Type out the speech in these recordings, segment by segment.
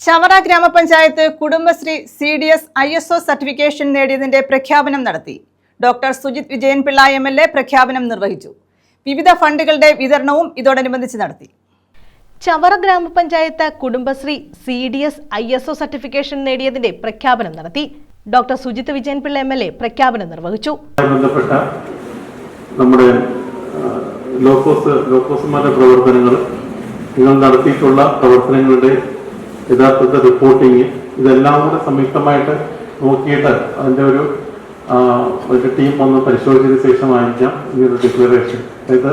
ചവറ ഗ്രാമപഞ്ചായത്ത് Kudumbashree C D S I S O certification നേടിയതിന്റെ പ്രഖ്യാപനം നടത്തി. Doctor Sujith Vijayanpillai M L A പ്രഖ്യാപനം നിർവഹിച്ചു. വിവിധ ഫണ്ടുകളുടെ വിതരണവും ഇതോടനുബന്ധിച്ച് നടത്തി. ചവറ ഗ്രാമപഞ്ചായത്ത് Kudumbashree C D S I S O certification നേടിയതിന്റെ പ്രഖ്യാപനം നടത്തി. Doctor Sujith Vijayanpillai M L A പ്രഖ്യാപനം നിർവഹിച്ചു. ബന്ധപ്പെട്ട നമ്മുടെ ആ, ലോക്കോസ് ലോക്കോസുമാരുടെ പ്രവർത്തനങ്ങൾ നിങ്ങൾ നടത്തിയിട്ടുള്ള പ്രവർത്തനങ്ങളുടെ യഥാർത്ഥത്തെ റിപ്പോർട്ടിങ് ഇതെല്ലാം കൂടെ സംയുക്തമായിട്ട് നോക്കിയിട്ട് അതിന്റെ ഒരു ഒരു ടീം ഒന്ന് പരിശോധിച്ചതിന് ഈ ഒരു ഡിക്ലറേഷൻ അതായത്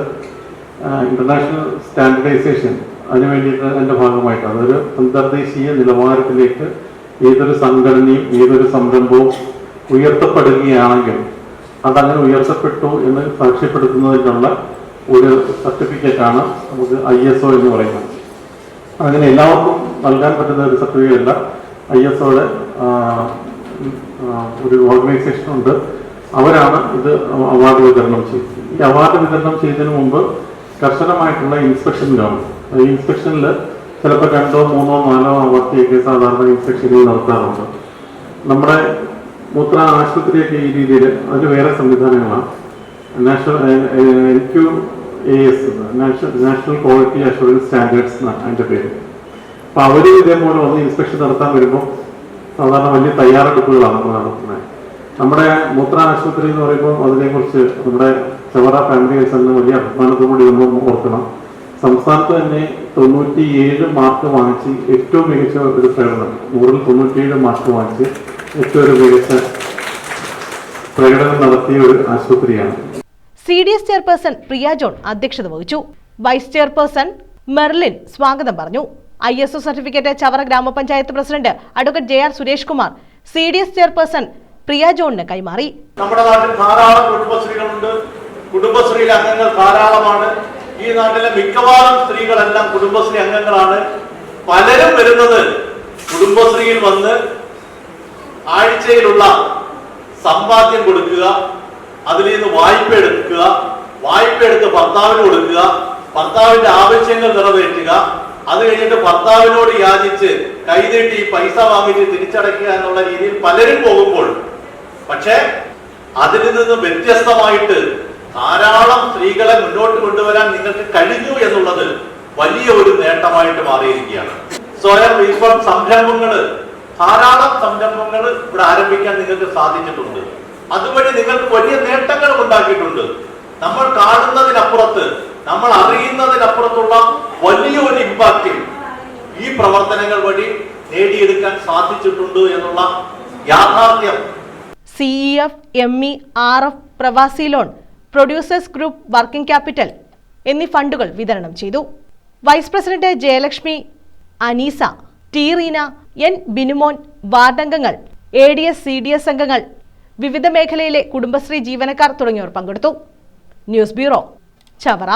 ഇന്റർനാഷണൽ സ്റ്റാൻഡർഡൈസേഷൻ അതിന് വേണ്ടിയിട്ട് അതിന്റെ ഭാഗമായിട്ട് അതൊരു അന്തർദേശീയ നിലവാരത്തിലേക്ക് ഏതൊരു സംഘടനയും ഏതൊരു സംരംഭവും ഉയർത്തപ്പെടുകയാണെങ്കിൽ അതങ്ങനെ ഉയർത്തപ്പെട്ടു എന്ന് സാക്ഷ്യപ്പെടുത്തുന്നതിനുള്ള ഒരു സർട്ടിഫിക്കറ്റാണ് നമുക്ക് ഐ എസ് ഒ എന്ന് പറയുന്നത്. അങ്ങനെ എല്ലാവർക്കും നൽകാൻ പറ്റുന്ന ഒരു സർട്ടിഫിക്കറ്റ് അല്ല ഐ എസ് ഒയുടെ ഒരു ഓർഗനൈസേഷൻ ഉണ്ട്. അവരാണ് ഇത് അവാർഡ് വിതരണം ചെയ്തത്. ഈ അവാർഡ് വിതരണം ചെയ്തതിന് മുമ്പ് കർശനമായിട്ടുള്ള ഇൻസ്പെക്ഷൻ കാണും ഈ ഇൻസ്പെക്ഷനിൽ ചിലപ്പോൾ രണ്ടോ മൂന്നോ നാലോ അവാർഡിയൊക്കെ സാധാരണ ഇൻസ്പെക്ഷനിൽ നടത്താറുണ്ട്. നമ്മുടെ മൂത്ര ആശുപത്രിയൊക്കെ ഈ രീതിയിൽ അതിന് വേറെ സംവിധാനങ്ങളാണ്. National N Q A S national quality assurance standards അതിന്റെ പേര്. അപ്പൊ അവർ ഇതേപോലെ വന്ന് ഇൻസ്പെക്ഷൻ നടത്താൻ വരുമ്പോൾ സാധാരണ വലിയ തയ്യാറെടുപ്പുകളാണ് നമ്മൾ നടത്തുന്നത്. നമ്മുടെ മൂത്ര ആശുപത്രി എന്ന് പറയുമ്പോൾ അതിനെക്കുറിച്ച് നമ്മുടെ ചവറ ഫാമിലി ഹെൽത്ത് എന്ന വലിയ അഭിമാനത്തോടുകൂടി നമ്മൾ ഓർക്കണം. സംസ്ഥാനത്ത് തന്നെ തൊണ്ണൂറ്റിയേഴ് മാർക്ക് വാങ്ങിച്ച് ഏറ്റവും മികച്ച ഒരു പ്രകടനം നൂറിൽ തൊണ്ണൂറ്റിയേഴ് മാർക്ക് വാങ്ങിച്ച് ഏറ്റവും മികച്ച പ്രകടനം നടത്തിയ ഒരു ആശുപത്രിയാണ്. C D S chairperson Priya John അധ്യക്ഷത വഹിച്ചു. വൈസ് ചെയർപേഴ്സൺ മെർലിൻ സ്വാഗതം പറഞ്ഞു. I S O certificate Chavara ഗ്രാമപഞ്ചായത്ത് president advocate J R Suresh Kumar C D S chairperson Priya ജോണിന് കൈമാറി. നമ്മുടെ നാട്ടിൽ ധാരാളം കുടുംബശ്രീകളുണ്ട്. കുടുംബശ്രീയിലെ അംഗങ്ങൾ ധാരാളമാണ്. ഈ നാട്ടിലെ മിക്കവാറും സ്ത്രീകളെല്ലാം കുടുംബശ്രീ അംഗങ്ങളാണ്. പലരും വരുന്നത് കുടുംബശ്രീയിൽ വന്ന് ആഴ്ചയിലുള്ള സമ്പാദ്യം കൊടുക്കുക അതിൽ നിന്ന് വായ്പ എടുക്കുക വായ്പ എടുത്ത് ഭർത്താവിന് കൊടുക്കുക ഭർത്താവിന്റെ ആവശ്യങ്ങൾ നിറവേറ്റുക അത് കഴിഞ്ഞിട്ട് ഭർത്താവിനോട് യാചിച്ച് കൈതീട്ടി പൈസ വാങ്ങിച്ച് തിരിച്ചടയ്ക്കുക എന്നുള്ള രീതിയിൽ പലരും പോകുമ്പോൾ പക്ഷേ അതിൽ നിന്ന് വ്യത്യസ്തമായിട്ട് ധാരാളം സ്ത്രീകളെ മുന്നോട്ട് കൊണ്ടുവരാൻ നിങ്ങൾക്ക് കഴിഞ്ഞു എന്നുള്ളത് വലിയ ഒരു നേട്ടമായിട്ട് മാറിയിരിക്കുകയാണ്. സ്വയം ഇപ്പം സംരംഭങ്ങൾ ധാരാളം സംരംഭങ്ങൾ ഇവിടെ ആരംഭിക്കാൻ നിങ്ങൾക്ക് സാധിച്ചിട്ടുണ്ട്. അതുവഴി നിങ്ങൾക്ക് വലിയ നേട്ടങ്ങൾ ഉണ്ടാക്കിയിട്ടുണ്ട്. നമ്മൾ കാണുന്നതിനപ്പുറത്ത് നമ്മൾ അറിയുന്നതിനപ്പുറത്തുള്ള വലിയ ഒരു ഇമ്പാക്റ്റ് ഈ പ്രവർത്തനങ്ങൾ വഴി നേടിയെടുക്കാൻ സാധിച്ചിട്ടുണ്ട് എന്നുള്ള യാഥാർത്ഥ്യം. C E F M E R F പ്രവാസി loan producers group working capital എന്നീ ഫണ്ടുകൾ വിതരണം ചെയ്തു. Vice president Jayalakshmi Aneesa T Reena N Binumon വാർഡംഗങ്ങൾ A D S C D S അംഗങ്ങൾ വിവിധ മേഖലയിലെ കുടുംബശ്രീ ജീവനക്കാർ തുടങ്ങിയവർ പങ്കെടുത്തു. News bureau Chavara.